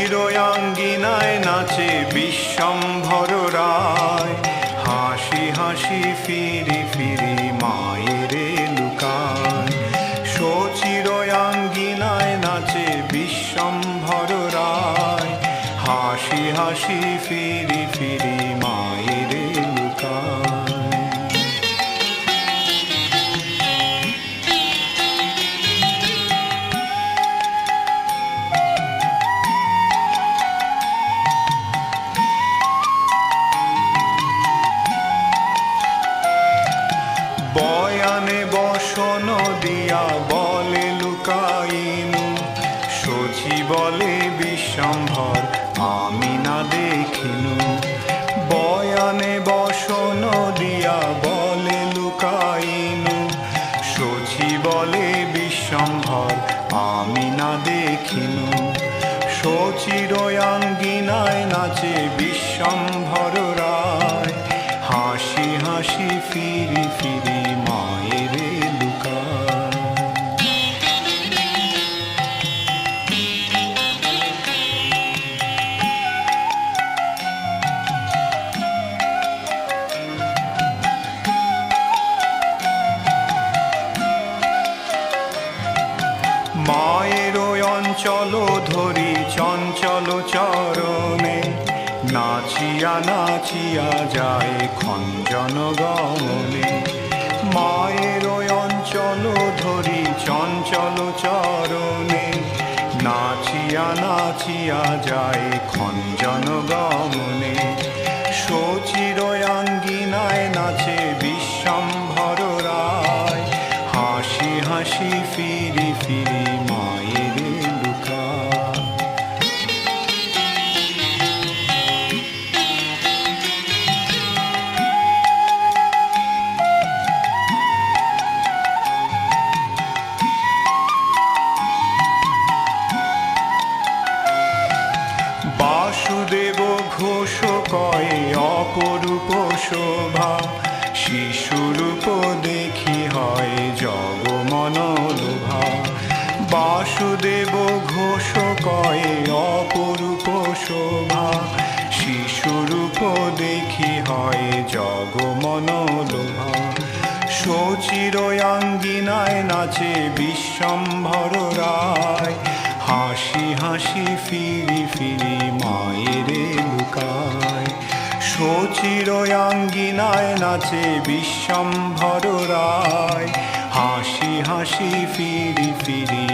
সচিরয়াঙ্গিনায় নাচে বিশ্বম্ভর রায়। হাসি হাসি ফিরি ফিরি মায়ের লুকায়। সচিরয়াঙ্গিনায় নাচে বিশ্বম্ভর রায়। হাসি হাসি ফিরি দিয়া বলে লুকাইনু। সচি বলে, বিশ্বম্ভর, আমি না দেখিনু। বয়ানে বসন দিয়া বলে লুকাইনু। সচি বলে, বিশ্বম্ভর, আমি না দেখিনু। সচিরয়াঙ্গিনায় নাচে বিশ্বম্ভর রায় মায়ের অঞ্চল ধরি চঞ্চল চরণে। নাচিয়া নাচিয়া যায় খঞ্জন গমনে। মায়ের অঞ্চল ধরি চঞ্চল চরণে। নাচিয়া নাচিয়া যায় খঞ্জন গমনে। সচিরয়াঙ্গিনায় নাচে বিশ্বম্ভর রায়। হাসি হাসি ফিরি ফিরি অপরূপ শোভা শিশুরূপ দেখি হয় জগমন লোভা বাসুদেব ঘোষ কয়ে অপরূপ শোভা শিশুরূপ দেখি হয় জগমন লোভা সচিরয়াঙ্গিনায় নাচে বিশ্বম্ভর রায়, হাসি হাসি ফিরি ফিরি মায়ের লুকায়। সচিরয়াঙ্গিনায় নাচে বিশ্বম্ভর রায়। হাসি হাসি ফিরি ফিরি